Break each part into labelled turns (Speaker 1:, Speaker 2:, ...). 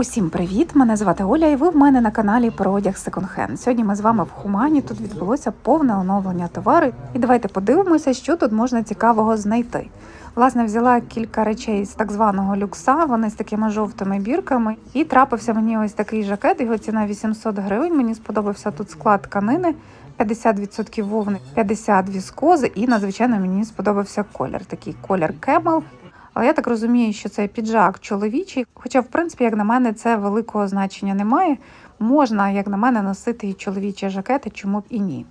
Speaker 1: Усім привіт! Мене звати Оля, і ви в мене на каналі про одяг секонд-хенд. Сьогодні ми з вами в Хумані. Тут відбулося повне оновлення товару. І давайте подивимося, що тут можна цікавого знайти. Власне, взяла кілька речей з так званого люкса. Вони з такими жовтими бірками. І трапився мені ось такий жакет. Його ціна 800 гривень. Мені сподобався тут склад тканини. 50% вовни, 50 віскози, і надзвичайно мені сподобався колір. Такий колір кемел. Але я так розумію, що це піджак чоловічий. Хоча, в принципі, як на мене, це великого значення немає. Можна, як на мене, носити і чоловічі жакети, чому б і ні.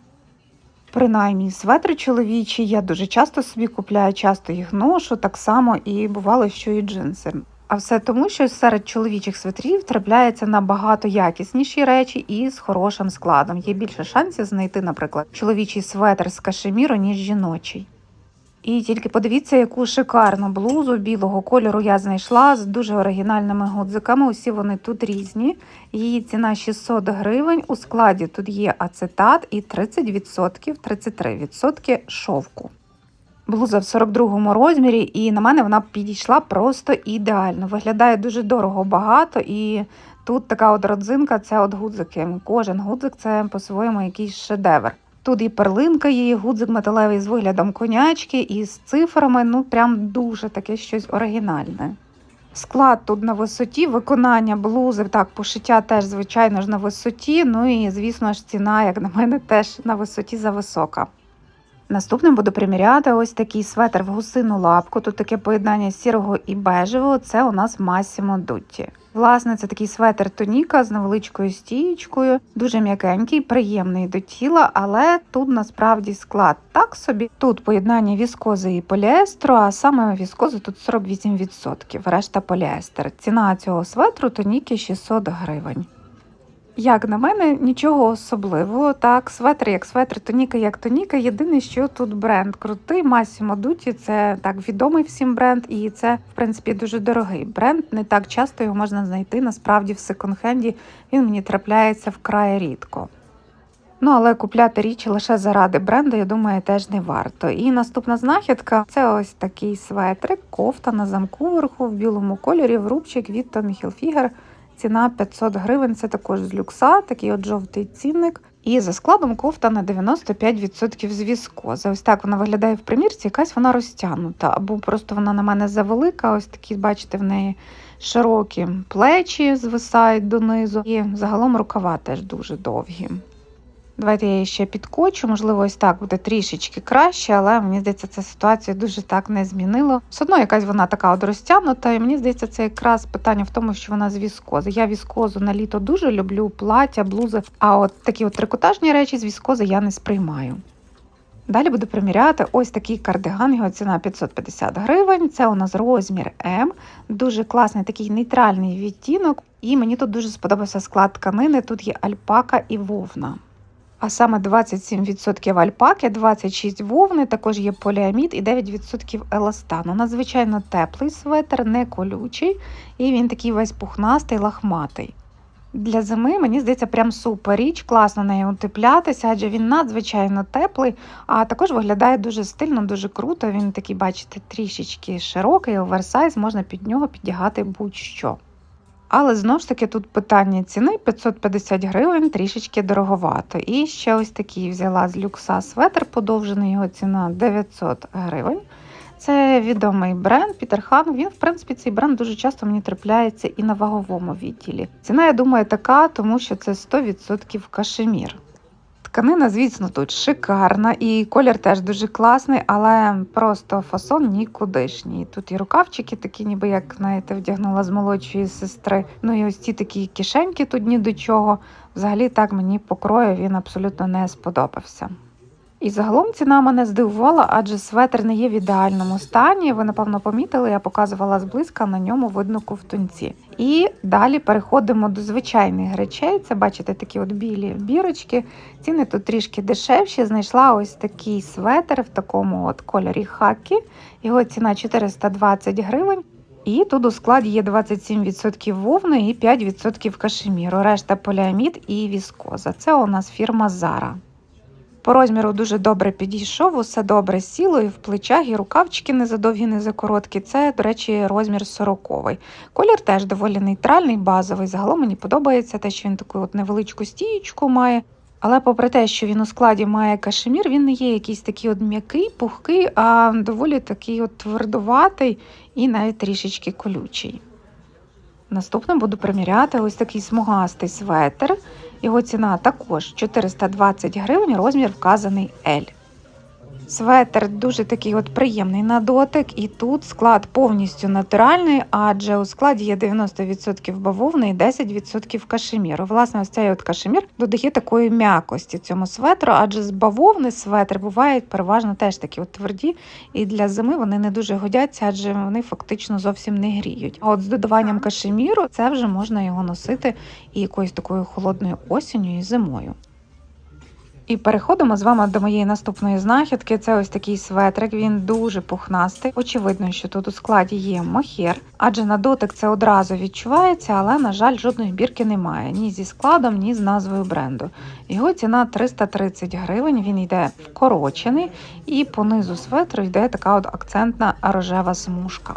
Speaker 1: Принаймні, светри чоловічі я дуже часто собі купляю, часто їх ношу, так само і бувало, що і джинси. А все тому, що серед чоловічих светрів трапляється набагато якісніші речі і з хорошим складом. Є більше шансів знайти, наприклад, чоловічий светр з кашеміру, ніж жіночий. І тільки подивіться, яку шикарну блузу білого кольору я знайшла з дуже оригінальними гудзиками. Усі вони тут різні. Її ціна 600 гривень. У складі тут є ацетат і 30%, 33% шовку. Блуза в 42 розмірі, і на мене вона підійшла просто ідеально. Виглядає дуже дорого багато, і тут така от родзинка це от гудзики. Кожен гудзик це по-своєму якийсь шедевр. Тут і перлинка і гудзик металевий з виглядом конячки, і з цифрами. Ну прям дуже таке щось оригінальне. Склад тут на висоті, виконання блузи, так, пошиття теж, звичайно ж, на висоті. Ну і, звісно ж, ціна, як на мене, теж на висоті зависока. Наступним буду приміряти ось такий светр в гусину лапку. Тут таке поєднання сірого і бежевого. Це у нас Massimo Dutti. Власне, це такий светр тоніка з невеличкою стієчкою, дуже м'якенький, приємний до тіла, але тут насправді склад так собі. Тут поєднання віскози і поліестру, а саме віскози тут 48%, решта поліестер. Ціна цього светру тоніки 600 гривень. Як на мене, нічого особливого. Так, светр як светр, тоніка як тоніка. Єдине, що тут бренд крутий. Massimo Dutti – це так відомий всім бренд, і це, в принципі, дуже дорогий бренд. Не так часто його можна знайти. Насправді в секонд-хенді він мені трапляється вкрай рідко. Ну, але купляти річі лише заради бренду, я думаю, теж не варто. І наступна знахідка це ось такий светрик, кофта на замку вверху в білому кольорі, в рубчик від Tommy Hilfiger. Ціна 500 гривень. Це також з люкса, такий от жовтий цінник. І за складом кофта на 95% з За Ось так вона виглядає в примірці, якась вона розтягнута. Або просто вона на мене завелика. Ось такі, бачите, в неї широкі плечі звисають донизу. І загалом рукава теж дуже довгі. Давайте я її ще підкочу, можливо, ось так буде трішечки краще, але мені здається, це ситуацію дуже так не змінило. Все одно якась вона така от розтягнута, і мені здається, це якраз питання в тому, що вона з віскози. Я віскозу на літо дуже люблю, плаття, блузи, а от такі от трикотажні речі з віскози я не сприймаю. Далі буду приміряти ось такий кардиган, його ціна 550 гривень. Це у нас розмір М, дуже класний такий нейтральний відтінок. І мені тут дуже сподобався склад тканини. Тут є альпака і вовна. А саме 27% альпаки, 26 вовни, також є поліамід і 9% еластану. Надзвичайно теплий светр, не колючий, і він такий весь пухнастий, лахматий. Для зими, мені здається, прям супер річ, класно нею утеплятися, адже він надзвичайно теплий, а також виглядає дуже стильно, дуже круто. Він такий, бачите, трішечки широкий, оверсайз, можна під нього піддягати будь-що. Але знову ж таки тут питання ціни 550 гривень, трішечки дороговато. І ще ось такий взяла з люкса светр, подовжений його ціна 900 гривень. Це відомий бренд Пітерхан. Він, в принципі, цей бренд дуже часто мені трапляється і на ваговому відділі. Ціна, я думаю, така, тому що це 100% кашемір. Тканина, звісно, тут шикарна, і колір теж дуже класний, але просто фасон нікудишній. Тут і рукавчики такі, ніби як знаєте, вдягнула з молодшої сестри. Ну і ось ці такі кишеньки тут ні до чого. Взагалі так мені покрою він абсолютно не сподобався. І загалом ціна мене здивувала, адже светр не є в ідеальному стані. Ви, напевно, помітили, я показувала зблизька, на ньому видно ковтунці. І далі переходимо до звичайних речей. Це, бачите, такі от білі бірочки. Ціни тут трішки дешевші. Знайшла ось такий светр в такому от кольорі хакі. Його ціна 420 гривень. І тут у складі є 27% вовни і 5% кашеміру. Решта поліамід і віскоза. Це у нас фірма Zara. По розміру дуже добре підійшов, усе добре сіло і в плечах, і рукавчики не задовгі, не за короткі. Це, до речі, розмір 40 Колір теж доволі нейтральний, базовий. Загалом мені подобається те, що він таку от невеличку стієчку має. Але попри те, що він у складі має кашемір, він не є якийсь такий от м'який, пухкий, а доволі такий от твердуватий і навіть трішечки колючий. Наступним буду приміряти ось такий смугастий светр. Його ціна також 420 гривень, розмір вказаний L. Светр дуже такий от приємний на дотик, і тут склад повністю натуральний, адже у складі є 90% бавовни і 10% кашеміру. Власне, ось цей от кашемір додає такої м'якості цьому светру, адже з бавовни светри бувають переважно теж такі от тверді, і для зими вони не дуже годяться, адже вони фактично зовсім не гріють. А от з додаванням кашеміру це вже можна його носити і якоюсь такою холодною осінню і зимою. І переходимо з вами до моєї наступної знахідки. Це ось такий светрик. Він дуже пухнастий. Очевидно, що тут у складі є мохер, адже на дотик це одразу відчувається, але, на жаль, жодної бірки немає ні зі складом, ні з назвою бренду. Його ціна 330 гривень. Він йде вкорочений, і по низу светру йде така от акцентна рожева смужка.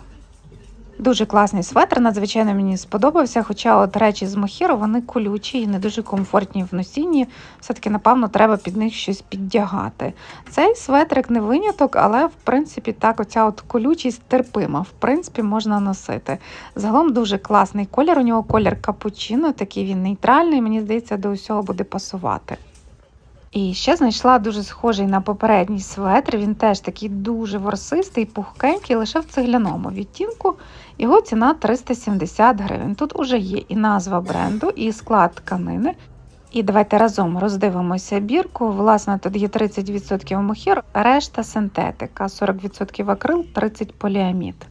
Speaker 1: Дуже класний светр, надзвичайно мені сподобався. Хоча от речі з мохіру вони колючі і не дуже комфортні в носінні. Все-таки, напевно, треба під них щось піддягати. Цей светрик не виняток, але в принципі так оця от колючість терпима. В принципі, можна носити. Загалом дуже класний колір. У нього колір капучино, такий він нейтральний. Мені здається, до усього буде пасувати. І ще знайшла дуже схожий на попередній светр. Він теж такий дуже ворсистий, пухкенький, лише в цегляному відтінку. Його ціна 370 гривень. Тут уже є і назва бренду, і склад тканини. І давайте разом роздивимося бірку. Власне, тут є 30% мохір, решта синтетика, 40% акрил, 30% поліамід.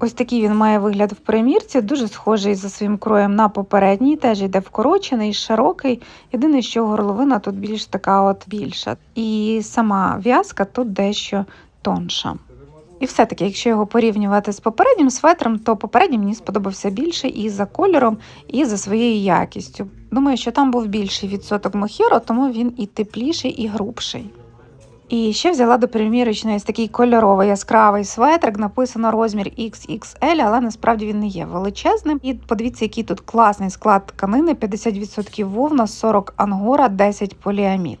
Speaker 1: Ось такий він має вигляд в примірці, дуже схожий за своїм кроєм на попередній, теж йде вкорочений, широкий. Єдине, що горловина тут більш така от більша. І сама в'язка тут дещо тонша. І все-таки, якщо його порівнювати з попереднім светром, то попередній мені сподобався більше і за кольором, і за своєю якістю. Думаю, що там був більший відсоток мохіро, тому він і тепліший, і грубший. І ще взяла до примірочної такий кольоровий яскравий светрик, написано розмір XXL, але насправді він не є величезним. І подивіться, який тут класний склад тканини: 50% вовна, 40 ангора, 10 поліамід.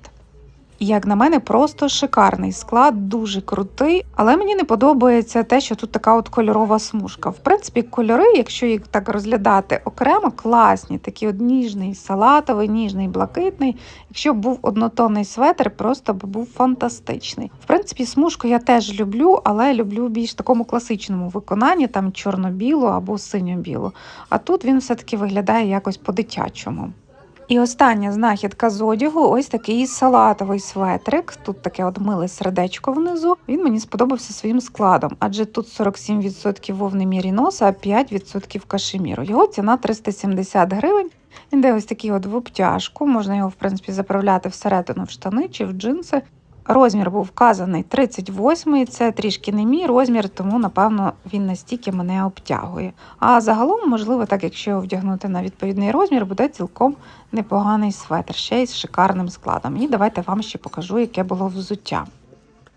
Speaker 1: Як на мене, просто шикарний склад, дуже крутий, але мені не подобається те, що тут така от кольорова смужка. В принципі, кольори, якщо їх так розглядати окремо, класні, такий от ніжний, салатовий, ніжний, блакитний. Якщо б був однотонний светр, просто б був фантастичний. В принципі, смужку я теж люблю, але люблю більш такому класичному виконанні, там чорно-білу або синьо-білу. А тут він все-таки виглядає якось по-дитячому. І остання знахідка з одягу ось такий салатовий светрик. Тут таке от миле сердечко внизу. Він мені сподобався своїм складом, адже тут 47% вовни міріноса, а 5% кашеміру. Його ціна 370 гривень. Він де ось такий от в обтяжку. Можна його, в принципі, заправляти всередину в штани чи в джинси. Розмір був вказаний 38 це трішки не мій розмір, тому напевно він настільки мене обтягує. А загалом, можливо, так якщо вдягнути на відповідний розмір, буде цілком непоганий светр, ще й з шикарним складом. І давайте вам ще покажу, яке було взуття.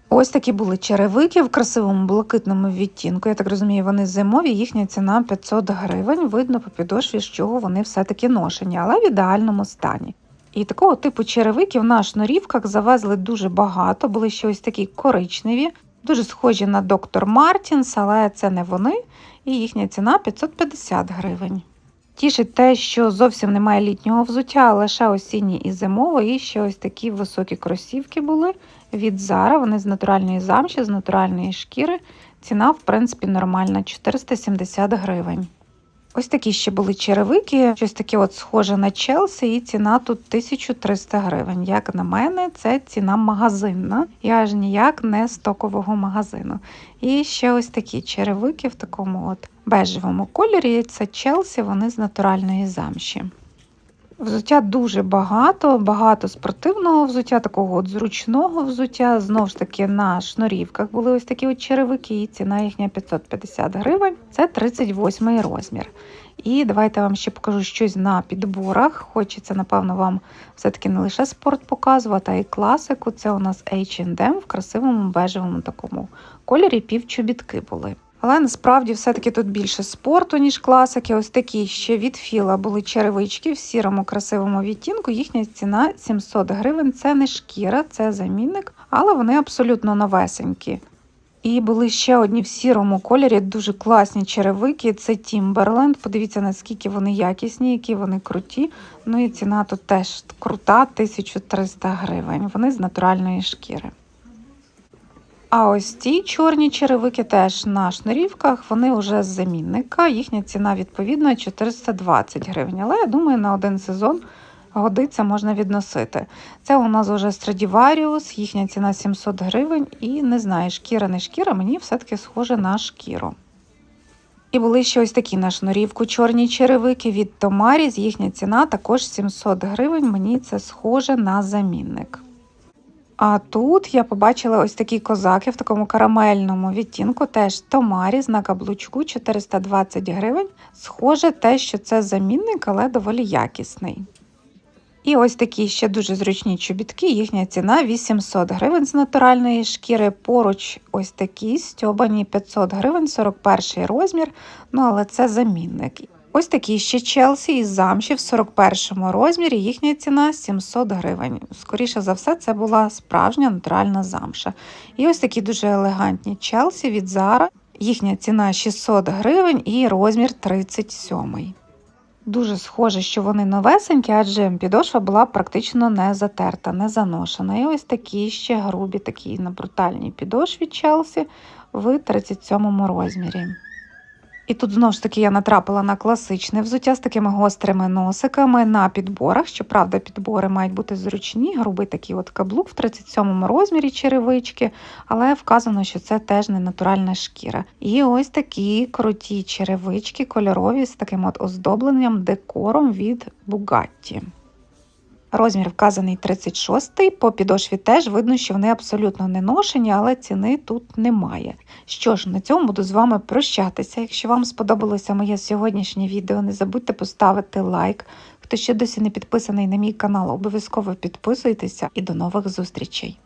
Speaker 1: Ось такі були черевики в красивому блакитному відтінку. Я так розумію, вони зимові, їхня ціна 500 гривень. Видно по підошві, з чого вони все-таки ношені, але в ідеальному стані. І такого типу черевиків на шнурівках завезли дуже багато, були ще ось такі коричневі, дуже схожі на доктор Мартінс, але це не вони, і їхня ціна 550 гривень. Тішить те, що зовсім немає літнього взуття, лише осінні і зимовий, і ще ось такі високі кросівки були від Zara, вони з натуральної замші, з натуральної шкіри. Ціна, в принципі, нормальна 470 гривень. Ось такі ще були черевики, щось таке от схоже на Челсі, і ціна тут 1300 гривень. Як на мене, це ціна магазинна, і аж ніяк не стокового магазину. І ще ось такі черевики в такому от бежевому кольорі. Це Челсі, вони з натуральної замші. Взуття дуже багато, багато спортивного взуття, такого от зручного взуття. Знову ж таки, на шнурівках були ось такі от черевики, ціна їхня 550 гривень. Це 38 розмір. І давайте вам ще покажу щось на підборах. Хочеться, напевно, вам все-таки не лише спорт показувати, а й класику. Це у нас H&M в красивому бежевому такому кольорі півчобітки були. Але насправді все-таки тут більше спорту, ніж класики. Ось такі ще від філа були черевички в сірому красивому відтінку. Їхня ціна 700 гривень. Це не шкіра, це замінник, але вони абсолютно новесенькі. І були ще одні в сірому кольорі, дуже класні черевики. Це Timberland. Подивіться, наскільки вони якісні, які вони круті. Ну і ціна тут теж крута, 1300 гривень. Вони з натуральної шкіри. А ось ці чорні черевики теж на шнурівках, вони вже з замінника. Їхня ціна відповідно 420 гривень. Але я думаю, на один сезон годиться можна відносити. Це у нас вже Stradivarius, їхня ціна 700 гривень. І не знаю, шкіра не шкіра, мені все-таки схоже на шкіру. І були ще ось такі на шнурівку чорні черевики від Tomaris. Їхня ціна також 700 гривень. Мені це схоже на замінник. А тут я побачила ось такі козаки в такому карамельному відтінку, теж Томаріс на каблучку 420 гривень. Схоже те, що це замінник, але доволі якісний. І ось такі ще дуже зручні чобітки, їхня ціна 800 гривень з натуральної шкіри. Поруч ось такі стьобані 500 гривень, 41 розмір, ну але це замінник. Ось такі ще Челсі із замші в 41 розмірі. Їхня ціна 700 гривень. Скоріше за все, це була справжня натуральна замша. І ось такі дуже елегантні Челсі від Zara. Їхня ціна 600 гривень і розмір 37. Дуже схоже, що вони новесенькі, адже підошва була практично не затерта, не заношена. І ось такі ще грубі, такі на брутальній підошві Челсі в 37 розмірі. І тут знову ж таки я натрапила на класичне взуття з такими гострими носиками на підборах. Щоправда, підбори мають бути зручні, грубий такий от каблук в 37-му розмірі черевички, але вказано, що це теж не натуральна шкіра. І ось такі круті черевички, кольорові з таким от оздобленням, декором від Bugatti. Розмір вказаний 36 по підошві теж видно, що вони абсолютно не ношені, але ціни тут немає. Що ж, на цьому буду з вами прощатися. Якщо вам сподобалося моє сьогоднішнє відео, не забудьте поставити лайк. Хто ще досі не підписаний на мій канал, обов'язково підписуйтеся і до нових зустрічей!